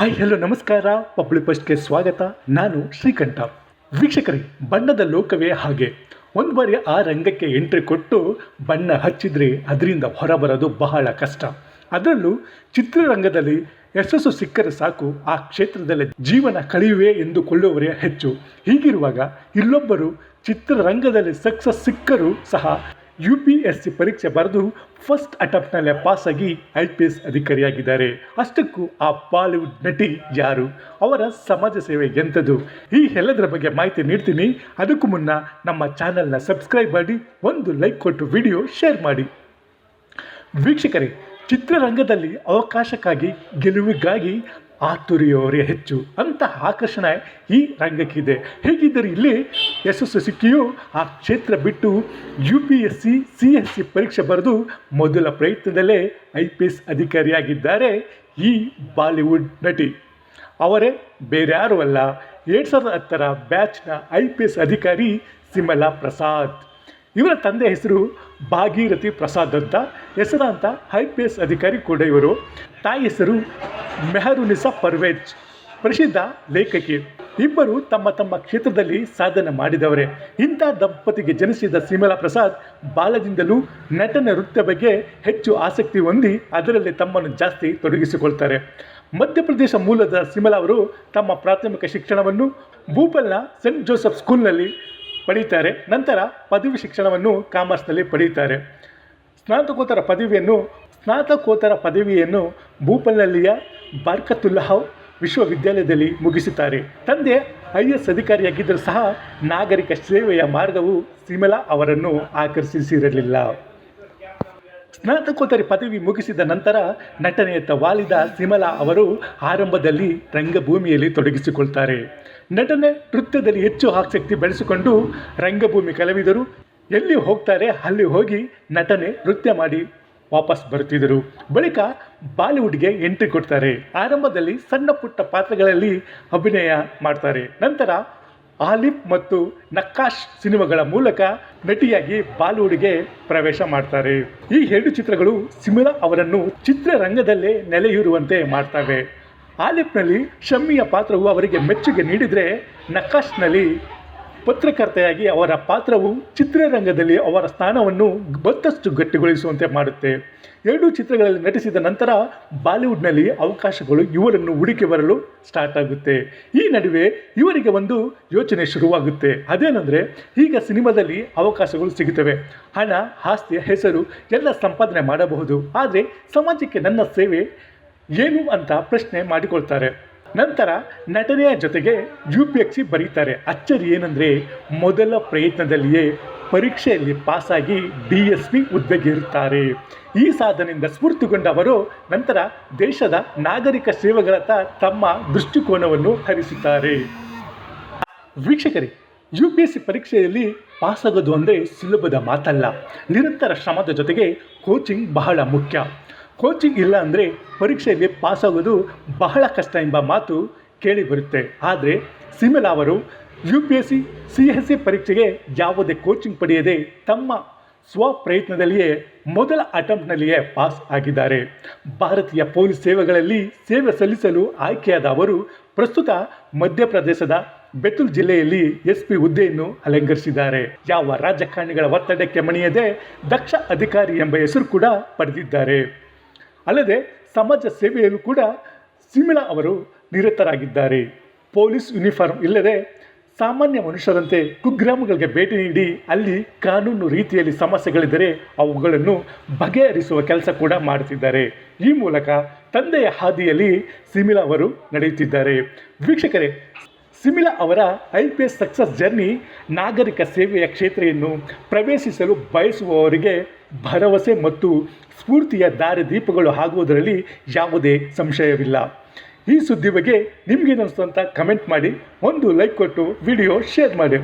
Hi hello ನಮಸ್ಕಾರ. Public ಫಸ್ಟ್ಗೆ ಸ್ವಾಗತ. ನಾನು ಶ್ರೀಕಂಠ. ವೀಕ್ಷಕರಿ, ಬಣ್ಣದ ಲೋಕವೇ ಹಾಗೆ. ಒಂದು ಬಾರಿ ಆ ರಂಗಕ್ಕೆ ಎಂಟ್ರಿ ಕೊಟ್ಟು ಬಣ್ಣ ಹಚ್ಚಿದ್ರೆ ಅದರಿಂದ ಹೊರಬರೋದು ಬಹಳ ಕಷ್ಟ. ಅದರಲ್ಲೂ ಚಿತ್ರರಂಗದಲ್ಲಿ ಯಶಸ್ಸು ಸಿಕ್ಕರೆ ಸಾಕು, ಆ ಕ್ಷೇತ್ರದಲ್ಲಿ ಜೀವನ ಕಳೆಯುವೆ ಎಂದುಕೊಳ್ಳುವವರೇ ಹೆಚ್ಚು. ಹೀಗಿರುವಾಗ ಇಲ್ಲೊಬ್ಬರು ಚಿತ್ರರಂಗದಲ್ಲಿ ಸಕ್ಸಸ್ ಸಿಕ್ಕರೂ ಸಹ ಯು ಪಿ ಎಸ್ ಸಿ ಪರೀಕ್ಷೆ ಬರೆದು ಫಸ್ಟ್ ಅಟೆಂಪ್ಟ್ನಲ್ಲೇ ಪಾಸಾಗಿ ಐ ಪಿ ಎಸ್ ಅಧಿಕಾರಿಯಾಗಿದ್ದಾರೆ. ಅಷ್ಟಕ್ಕೂ ಆ ಬಾಲಿವುಡ್ ನಟಿ ಯಾರು? ಅವರ ಸಮಾಜ ಸೇವೆ ಎಂಥದ್ದು? ಈ ಎಲ್ಲದರ ಬಗ್ಗೆ ಮಾಹಿತಿ ನೀಡ್ತೀನಿ. ಅದಕ್ಕೂ ಮುನ್ನ ನಮ್ಮ ಚಾನಲ್ನ ಸಬ್ಸ್ಕ್ರೈಬ್ ಮಾಡಿ, ಒಂದು ಲೈಕ್ ಕೊಟ್ಟು ವಿಡಿಯೋ ಶೇರ್ ಮಾಡಿ. ವೀಕ್ಷಕರೇ, ಚಿತ್ರರಂಗದಲ್ಲಿ ಅವಕಾಶಕ್ಕಾಗಿ, ಗೆಲುವಿಗಾಗಿ ಆತುರಿಯವರೇ ಹೆಚ್ಚು ಅಂತ ಆಕರ್ಷಣೆ ಈ ರಂಗಕ್ಕಿದೆ. ಹೇಗಿದ್ದರೆ ಇಲ್ಲಿ ಯಶಸ್ಸು ಸಿಕ್ಕಿಯು ಆ ಕ್ಷೇತ್ರ ಬಿಟ್ಟು U P S C C S C ಪರೀಕ್ಷೆ ಬರೆದು ಮೊದಲ ಪ್ರಯತ್ನದಲ್ಲೇ ಐ ಪಿ ಎಸ್ ಅಧಿಕಾರಿಯಾಗಿದ್ದಾರೆ ಈ ಬಾಲಿವುಡ್ ನಟಿ. ಅವರೇ ಬೇರ್ಯಾರೂ ಅಲ್ಲ, ಎರಡು ಸಾವಿರದ ಹತ್ತರ ಬ್ಯಾಚ್ನ ಐ ಪಿ ಎಸ್ ಅಧಿಕಾರಿ ಸಿಮಲಾ ಪ್ರಸಾದ್. ಇವರ ತಂದೆ ಹೆಸರು ಭಾಗೀರಥಿ ಪ್ರಸಾದ್ ಅಂತ. ಹೆಸರಾಂತ ಐ ಪಿ ಎಸ್ ಅಧಿಕಾರಿ ಕೂಡ ಇವರು. ತಾಯಿ ಹೆಸರು ಮೆಹರುನಿಸಾ ಪರ್ವೇಜ್. ಪ್ರಸಿದ್ಧ ಲೇಖಕಿ. ಇಬ್ಬರು ತಮ್ಮ ತಮ್ಮ ಕ್ಷೇತ್ರದಲ್ಲಿ ಸಾಧನೆ ಮಾಡಿದವರೇ. ಇಂಥ ದಂಪತಿಗೆ ಜನಿಸಿದ ಸಿಮಲಾ ಪ್ರಸಾದ್ ಬಾಲದಿಂದಲೂ ನಟನ ನೃತ್ಯ ಬಗ್ಗೆ ಹೆಚ್ಚು ಆಸಕ್ತಿ ಹೊಂದಿ ಅದರಲ್ಲಿ ತಮ್ಮನ್ನು ಜಾಸ್ತಿ ತೊಡಗಿಸಿಕೊಳ್ತಾರೆ. ಮಧ್ಯಪ್ರದೇಶ ಮೂಲದ ಸಿಮಲಾ ಅವರು ತಮ್ಮ ಪ್ರಾಥಮಿಕ ಶಿಕ್ಷಣವನ್ನು ಭೂಪಲ್ನ ಸೆಂಟ್ ಜೋಸೆಫ್ ಸ್ಕೂಲ್ನಲ್ಲಿ ಪಡೀತಾರೆ. ನಂತರ ಪದವಿ ಶಿಕ್ಷಣವನ್ನು ಕಾಮರ್ಸ್ನಲ್ಲಿ ಪಡೆಯುತ್ತಾರೆ ಸ್ನಾತಕೋತ್ತರ ಪದವಿಯನ್ನು ಸ್ನಾತಕೋತ್ತರ ಪದವಿಯನ್ನು ಭೂಪಲ್ಲಿಯ ಬಾರ್ಕತುಲ್ಲಾಹ್ ವಿಶ್ವವಿದ್ಯಾಲಯದಲ್ಲಿ ಮುಗಿಸುತ್ತಾರೆ. ತಂದೆ ಐ ಎಸ್ ಅಧಿಕಾರಿಯಾಗಿದ್ದರೂ ಸಹ ನಾಗರಿಕ ಸೇವೆಯ ಮಾರ್ಗವು ಸಿಮಲಾ ಅವರನ್ನು ಆಕರ್ಷಿಸಿರಲಿಲ್ಲ. ಸ್ನಾತಕೋತ್ತರ ಪದವಿ ಮುಗಿಸಿದ ನಂತರ ನಟನೆಯತ್ತ ವಾಲಿದ ಸಿಮಲಾ ಅವರು ಆರಂಭದಲ್ಲಿ ರಂಗಭೂಮಿಯಲ್ಲಿ ತೊಡಗಿಸಿಕೊಳ್ತಾರೆ. ನಟನೆ ನೃತ್ಯದಲ್ಲಿ ಹೆಚ್ಚು ಆಸಕ್ತಿ ಬೆಳೆಸಿಕೊಂಡು ರಂಗಭೂಮಿ ಕಲಾವಿದರು. ಎಲ್ಲಿ ಹೋಗ್ತಾರೆ ಅಲ್ಲಿ ಹೋಗಿ ನಟನೆ ನೃತ್ಯ ಮಾಡಿ ವಾಪಸ್ ಬರುತ್ತಿದ್ದರು. ಬಳಿಕ ಬಾಲಿವುಡ್ಗೆ ಎಂಟ್ರಿ ಕೊಡ್ತಾರೆ. ಆರಂಭದಲ್ಲಿ ಸಣ್ಣ ಪುಟ್ಟ ಪಾತ್ರಗಳಲ್ಲಿ ಅಭಿನಯ ಮಾಡ್ತಾರೆ. ನಂತರ ಆಲಿಫ್ ಮತ್ತು ನಕ್ಕಾಶ್ ಸಿನಿಮಾಗಳ ಮೂಲಕ ನಟಿಯಾಗಿ ಬಾಲಿವುಡ್ಗೆ ಪ್ರವೇಶ ಮಾಡ್ತಾರೆ. ಈ ಎರಡು ಚಿತ್ರಗಳು ಸಿಮಿಲಾ ಅವರನ್ನು ಚಿತ್ರರಂಗದಲ್ಲೇ ನೆಲೆಯೂರುವಂತೆ ಮಾಡ್ತವೆ. ಆಲಿಫ್ನಲ್ಲಿ ಶಮ್ಮಿಯ ಪಾತ್ರವು ಅವರಿಗೆ ಮೆಚ್ಚುಗೆ ನೀಡಿದರೆ ನಕಾಶ್ನಲ್ಲಿ ಪತ್ರಕರ್ತೆಯಾಗಿ ಅವರ ಪಾತ್ರವು ಚಿತ್ರರಂಗದಲ್ಲಿ ಅವರ ಸ್ಥಾನವನ್ನು ಮತ್ತಷ್ಟು ಗಟ್ಟಿಗೊಳಿಸುವಂತೆ ಮಾಡುತ್ತೆ. ಎರಡೂ ಚಿತ್ರಗಳಲ್ಲಿ ನಟಿಸಿದ ನಂತರ ಬಾಲಿವುಡ್ನಲ್ಲಿ ಅವಕಾಶಗಳು ಇವರನ್ನು ಹುಡುಕಿ ಬರಲು ಸ್ಟಾರ್ಟ್ ಆಗುತ್ತೆ. ಈ ನಡುವೆ ಇವರಿಗೆ ಒಂದು ಯೋಚನೆ ಶುರುವಾಗುತ್ತೆ. ಅದೇನೆಂದರೆ ಈಗ ಸಿನಿಮಾದಲ್ಲಿ ಅವಕಾಶಗಳು ಸಿಗುತ್ತವೆ. ಹಣ, ಆಸ್ತಿಯ ಹೆಸರು ಎಲ್ಲ ಸಂಪಾದನೆ ಮಾಡಬಹುದು. ಆದರೆ ಸಮಾಜಕ್ಕೆ ನನ್ನ ಸೇವೆ ಏನು ಅಂತ ಪ್ರಶ್ನೆ ಮಾಡಿಕೊಳ್ತಾರೆ. ನಂತರ ನಟನೆಯ ಜೊತೆಗೆ ಯು ಪಿ ಎಸ್ ಸಿ ಬರೀತಾರೆ. ಅಚ್ಚರಿ ಏನಂದರೆ ಮೊದಲ ಪ್ರಯತ್ನದಲ್ಲಿಯೇ ಪರೀಕ್ಷೆಯಲ್ಲಿ ಪಾಸಾಗಿ ಡಿ ಎಸ್ ಪಿ ಹುದ್ದೆಗೇರುತ್ತಾರೆ. ಈ ಸಾಧನೆಯಿಂದ ಸ್ಫೂರ್ತಿಗೊಂಡವರು ನಂತರ ದೇಶದ ನಾಗರಿಕ ಸೇವೆಗಳತ್ತ ತಮ್ಮ ದೃಷ್ಟಿಕೋನವನ್ನು ಹರಿಸುತ್ತಾರೆ. ವೀಕ್ಷಕರೇ ಯು ಪಿ ಎಸ್ ಸಿ ಪರೀಕ್ಷೆಯಲ್ಲಿ ಪಾಸಾಗೋದು ಅಂದರೆ ಸುಲಭದ ಮಾತಲ್ಲ. ನಿರಂತರ ಶ್ರಮದ ಜೊತೆಗೆ ಕೋಚಿಂಗ್ ಬಹಳ ಮುಖ್ಯ. ಕೋಚಿಂಗ್ ಇಲ್ಲ ಅಂದರೆ ಪರೀಕ್ಷೆಯಲ್ಲಿ ಪಾಸಾಗೋದು ಬಹಳ ಕಷ್ಟ ಎಂಬ ಮಾತು ಕೇಳಿ ಬರುತ್ತೆ. ಆದರೆ ಸಿಮಿಲಾ ಅವರು U P S C C S C ಪರೀಕ್ಷೆಗೆ ಯಾವುದೇ ಕೋಚಿಂಗ್ ಪಡೆಯದೆ ತಮ್ಮ ಸ್ವ ಪ್ರಯತ್ನದಲ್ಲಿಯೇ ಮೊದಲ ಅಟೆಂಪ್ಟ್ನಲ್ಲಿಯೇ ಪಾಸ್ ಆಗಿದ್ದಾರೆ. ಭಾರತೀಯ ಪೊಲೀಸ್ ಸೇವೆಗಳಲ್ಲಿ ಸೇವೆ ಸಲ್ಲಿಸಲು ಆಯ್ಕೆಯಾದ ಅವರು ಪ್ರಸ್ತುತ ಮಧ್ಯಪ್ರದೇಶದ ಬೆತುಲ್ ಜಿಲ್ಲೆಯಲ್ಲಿ ಎಸ್ ಪಿ ಹುದ್ದೆಯನ್ನು ಅಲಂಕರಿಸಿದ್ದಾರೆ. ಯಾವ ರಾಜಕಾರಣಿಗಳ ಒತ್ತಡಕ್ಕೆ ಮಣಿಯದೆ ದಕ್ಷ ಅಧಿಕಾರಿ ಎಂಬ ಹೆಸರು ಕೂಡ ಪಡೆದಿದ್ದಾರೆ. ಅಲ್ಲದೆ ಸಮಾಜ ಸೇವೆಯಲ್ಲೂ ಕೂಡ ಸಿಮಿಳಾ ಅವರು ನಿರತರಾಗಿದ್ದಾರೆ. ಪೊಲೀಸ್ ಯೂನಿಫಾರ್ಮ್ ಇಲ್ಲದೆ ಸಾಮಾನ್ಯ ಮನುಷ್ಯರಂತೆ ಕುಗ್ರಾಮಗಳಿಗೆ ಭೇಟಿ ನೀಡಿ ಅಲ್ಲಿ ಕಾನೂನು ರೀತಿಯಲ್ಲಿ ಸಮಸ್ಯೆಗಳಿದ್ದರೆ ಅವುಗಳನ್ನು ಬಗೆಹರಿಸುವ ಕೆಲಸ ಕೂಡ ಮಾಡುತ್ತಿದ್ದಾರೆ. ಈ ಮೂಲಕ ತಂದೆಯ ಹಾದಿಯಲ್ಲಿ ಸಿಮಿಲಾ ಅವರು ನಡೆಯುತ್ತಿದ್ದಾರೆ. ವೀಕ್ಷಕರೇ ಸಿಮಿಲಾ ಅವರ I P S success journey ನಾಗರಿಕ ಸೇವೆಯ ಕ್ಷೇತ್ರೆಯನ್ನು ಪ್ರವೇಶಿಸಲು ಬಯಸುವವರಿಗೆ ಭರವಸೆ ಮತ್ತು ಸ್ಫೂರ್ತಿಯ ದಾರಿದೀಪಗಳು ಆಗುವುದರಲ್ಲಿ ಯಾವುದೇ ಸಂಶಯವಿಲ್ಲ. ಈ ಸುದ್ದಿ ಬಗ್ಗೆ ನಿಮಗೇನಿಸ್ತು ಅಂತ ಕಮೆಂಟ್ ಮಾಡಿ. ಒಂದು ಲೈಕ್ ಕೊಟ್ಟು ವಿಡಿಯೋ ಶೇರ್ ಮಾಡಿ.